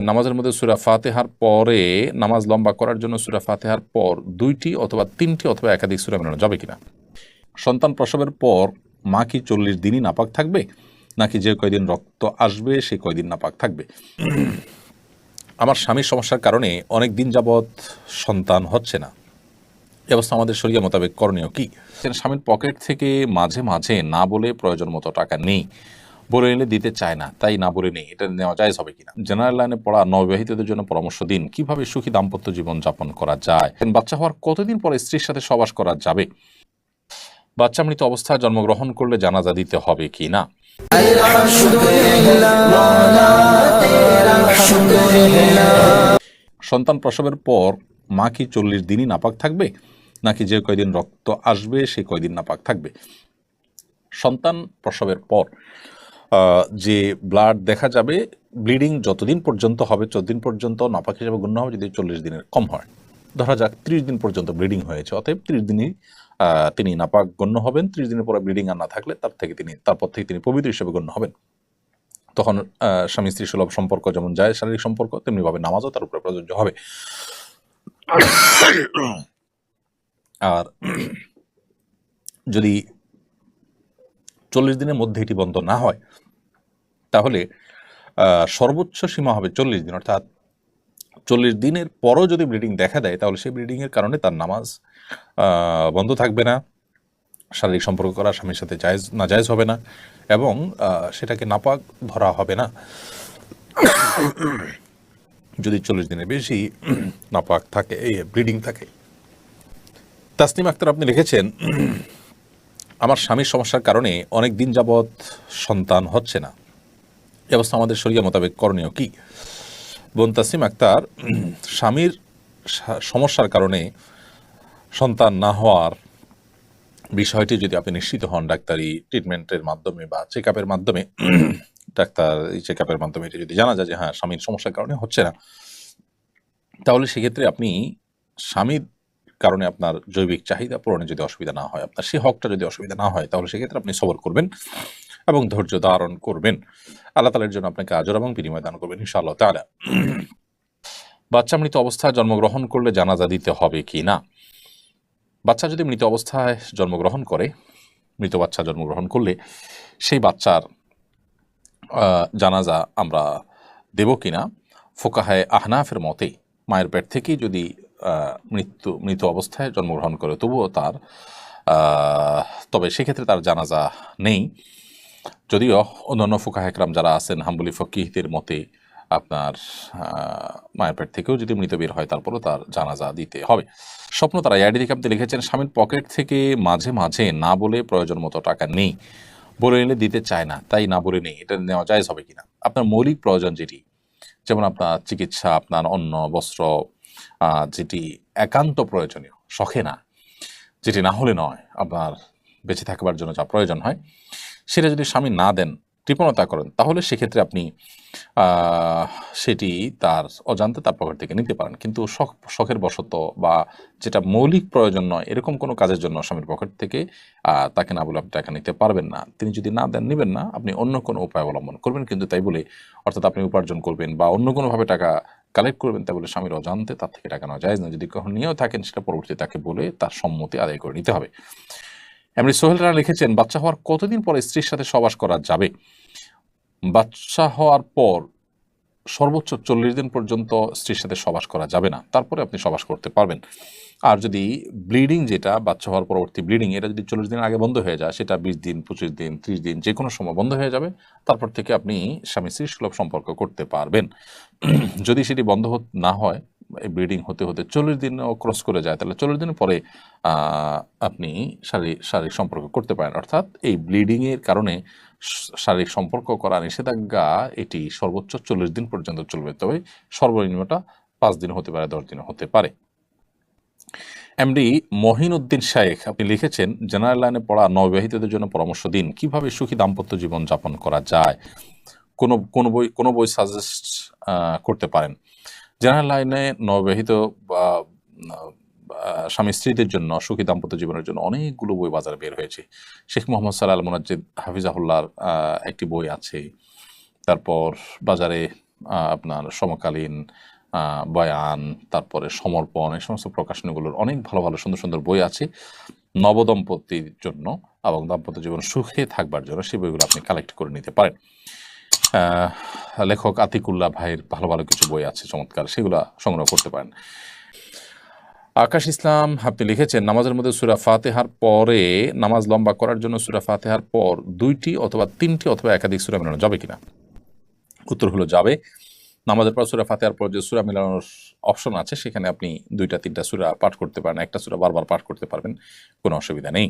নামাজের মধ্যে সুরা ফাতেহার পরে নামাজ লম্বা করার জন্য সুরা ফাতেহার পর দুইটি অথবা তিনটি অথবা একাধিক সুরা মেলানো যাবে কিনা? সন্তান প্রসবের পর মা কি চল্লিশ দিনই নাপাক থাকবে? নাকি যে কয়দিন রক্ত আসবে সেই কয়দিন নাপাক থাকবে? আমার স্বামীর সমস্যার কারণে অনেক দিন যাবৎ সন্তান হচ্ছে না। এ অবস্থা আমাদের শরীর মোতাবেক করণীয় কি? স্বামীর পকেট থেকে মাঝে মাঝে না বলে প্রয়োজন মতো টাকা নেই। বলে নিলে দিতে চায় না, তাই না বলে নেই, এটা নেওয়া যায় হবে কিনা। জেনারেল লাইনে পড়া নববিবাহিতদের জন্য পরামর্শ দিন, কীভাবে সুখী দাম্পত্য জীবন যাপন করা যায়? বাচ্চা হওয়ার কতদিন পরে স্ত্রীর সাথে সবাস করা যাবে? বাচ্চা মৃত অবস্থায় জন্মগ্রহণ করলে জানাজা দিতে হবে কি না? সন্তান প্রসবের পর মা কি চল্লিশ দিনই নাপাক থাকবে? নাকি যে কয়দিন রক্ত আসবে সেই কয়দিন নাপাক থাকবে? সন্তান প্রসবের পর যে ব্লাড দেখা যাবে ব্লিডিং যতদিন পর্যন্ত হবে চোদ্দিন পর্যন্ত নাপাক হিসেবে গণ্য হবে যদি চল্লিশ দিনের কম হয়। ধরা যাক ত্রিশ দিন পর্যন্ত ব্লিডিং হয়েছে। অতএব ত্রিশ দিনই তিনি নাপাক গণ্য হবেন। ত্রিশ দিনের পরে ব্লিডিং আর না থাকলে তার থেকে তিনি তারপর থেকে তিনি পবিত্র হিসেবে গণ্য হবেন। তখন স্বামী স্ত্রী সুলভ সম্পর্ক যেমন যায় শারীরিক সম্পর্ক তেমনিভাবে নামাজও তার উপরে প্রযোজ্য হবে। আর যদি চল্লিশ দিনের মধ্যে এটি বন্ধ না হয়, তাহলে সর্বোচ্চ সীমা হবে চল্লিশ দিন। অর্থাৎ চল্লিশ দিনের পরও যদি ব্লিডিং দেখা দেয়, তাহলে সেই ব্লিডিংয়ের কারণে তার নামাজ বন্ধ থাকবে না, শারীরিক সম্পর্ক করা স্বামীর সাথে জায়েজ না জায়জ হবে না এবং সেটাকে নাপাক ধরা হবে না। যদি চল্লিশ দিনের বেশি নাপাক থাকে, এই ব্লিডিং থাকে। তাসনিম আক্তার আপনি লিখেছেন আমার স্বামীর সমস্যার কারণে অনেক দিন যাবৎ সন্তান হচ্ছে না। এ অবস্থা আমাদের শরীর মোতাবেক করণীয় কি? বোন তাসিম আক্তার, স্বামীর সমস্যার কারণে সন্তান না হওয়ার বিষয়টি যদি আপনি নিশ্চিত হন ডাক্তারি ট্রিটমেন্টের মাধ্যমে বা চেক আপের মাধ্যমে, ডাক্তার এই চেক আপের মাধ্যমে এটা যদি জানা যায় যে হ্যাঁ স্বামীর সমস্যার কারণে হচ্ছে না, তাহলে সেক্ষেত্রে আপনি স্বামীর কারণে আপনার জৈবিক চাহিদা পূরণে যদি অসুবিধা না হয়, আপনার সে হকটা যদি অসুবিধা না হয়, তাহলে সেক্ষেত্রে আপনি সবর করবেন এবং ধৈর্য ধারণ করবেন। আল্লাহ তালের জন্য আপনাকে আজর এবং বিনিময় দান করবেন ইনশাআল্লাহ তাআলা। বাচ্চা মৃত অবস্থায় জন্মগ্রহণ করলে জানাজা দিতে হবে কি না? বাচ্চা যদি মৃত অবস্থায় জন্মগ্রহণ করে, মৃত বাচ্চা জন্মগ্রহণ করলে সেই বাচ্চার জানাজা আমরা দেব কিনা ফোকাহায় আহনাফের মতে, মায়ের পেট থেকেই যদি মৃত্যু, মৃত অবস্থায় জন্মগ্রহণ করে, তবুও তার তবে সেক্ষেত্রে তার জানাজা নেই। যদিও অন্যান্য ফোকাহ একরাম যারা আছেন, হাম্বলি ফকিহদের মতে আপনার মায়ের পেট থেকেও যদি মৃত বের হয়, তারপরও তার জানাজা দিতে হবে। স্বপ্ন তারা থেকে আপনি লিখেছেন, স্বামীর পকেট থেকে মাঝে মাঝে না বলে প্রয়োজন মতো টাকা নেই। বলে নিলে দিতে চায় না, তাই না বলে নেই। এটা নেওয়া যায় হবে কিনা? আপনার মৌলিক প্রয়োজন যেটি, যেমন আপনার চিকিৎসা, আপনার অন্ন, বস্ত্র যেটি একান্ত প্রয়োজনীয়, শখে না। যেটি না হলে নয় আপনার বেঁচে থাকবার জন্য যা প্রয়োজন হয়, সেটা যদি স্বামী না দেন কৃপণতা করেন, তাহলে সেক্ষেত্রে আপনি সেটি তার অজান্তে তার পকেট থেকে নিতে পারেন। কিন্তু শখ, শখের বশত বা যেটা মৌলিক প্রয়োজন নয়, এরকম কোনো কাজের জন্য স্বামীর পকেট থেকে তাকে না বলে আপনি টাকা নিতে পারবেন না। তিনি যদি না দেন, নেবেন না, আপনি অন্য কোনো উপায় অবলম্বন করবেন। কিন্তু তাই বলে, অর্থাৎ আপনি উপার্জন করবেন বা অন্য কোনোভাবে টাকা কালেক্ট করবেন, তাই বলে স্বামীর অজান্তে তার থেকে টাকা নেওয়া যায় না। যদি কখন নিয়েও থাকেন, সেটা পরবর্তীতে তাকে বলে তার সম্মতি আদায় করে নিতে হবে। এমনি সোহেল রানা লিখেছেন, বাচ্চা হওয়ার কতদিন পরে স্ত্রীর সাথে সবাস করা যাবে? বাচ্চা হওয়ার পর সর্বোচ্চ চল্লিশ দিন পর্যন্ত স্ত্রীর সাথে সবাস করা যাবে না। তারপরে আপনি সবাস করতে পারবেন। আর যদি ব্লিডিং যেটা, বাচ্চা হওয়ার পরবর্তী ব্লিডিং, এটা যদি চল্লিশ দিন আগে বন্ধ হয়ে যায়, সেটা বিশ দিন, পঁচিশ দিন, ত্রিশ দিন যে কোনো সময় বন্ধ হয়ে যাবে, তারপর থেকে আপনি স্বামী স্ত্রী সুলভ সম্পর্ক করতে পারবেন। যদি সেটি বন্ধ না হয় ব্লিডিং হতে হতে চল্লিশ দিনও ক্রস করে যায়। তাহলে চল্লিশ দিনের পরে আপনি শারীরিক শারীরিক সম্পর্ক করতে পারেন। অর্থাৎ এই ব্লিডিংয়ের কারণে শারীরিক সম্পর্ক করা নিষেধাজ্ঞা, এটি সর্বোচ্চ চল্লিশ দিন পর্যন্ত চলবে। তবে সর্বনিম্নটা পাঁচ দিন হতে পারে, দশ দিন হতে পারে। এমডি মহিন উদ্দিন শায়েখ, আপনি লিখেছেন, জেনারেল লাইনে পড়া নববিবাহিতদের জন্য পরামর্শ দিন। কীভাবে সুখী দাম্পত্য জীবন যাপন করা যায়? কোনো কোনো বই কোনো বই সাজেস্ট করতে পারেন। জেনারেল লাইনে নববিবাহিত বা স্বামী স্ত্রীদের জন্য সুখী দাম্পত্য জীবনের জন্য অনেকগুলো বই বাজারে বের হয়েছে। শেখ মোহাম্মদ সাল্লাহ মুনাজ্জিদ হাফিজাহুল্লাহর আহ, একটি বই আছে। তারপর বাজারে আপনার সমকালীন বয়ান তারপরে সমর্পণ এই সমস্ত প্রকাশনীগুলোর অনেক ভালো ভালো সুন্দর সুন্দর বই আছে নবদম্পতির জন্য এবং দাম্পত্য জীবন সুখে থাকবার জন্য সেই বইগুলো আপনি কালেক্ট করে নিতে পারেন। লেখক আতিকুল্লাহ ভাইয়ের ভালো ভালো কিছু বই আছে, চমৎকার। সেগুলো সংগ্রহ করতে পারেন। আকাশ ইসলাম, আপনি লিখেছেন, নামাজের মধ্যে সুরা ফাতেহার পরে, নামাজ লম্বা করার জন্য সুরা ফাতেহার পর দুইটি অথবা তিনটি অথবা একাধিক সুরা মেলানো যাবে কিনা? উত্তর হলো যাবে। নামাজের পর সুরা ফাতেহার পর যে সুরা মেলানোর অপশন আছে, সেখানে আপনি দুইটা, তিনটা সুরা পাঠ করতে পারেন, একটা সুরা বারবার পাঠ করতে পারবেন, কোনো অসুবিধা নেই।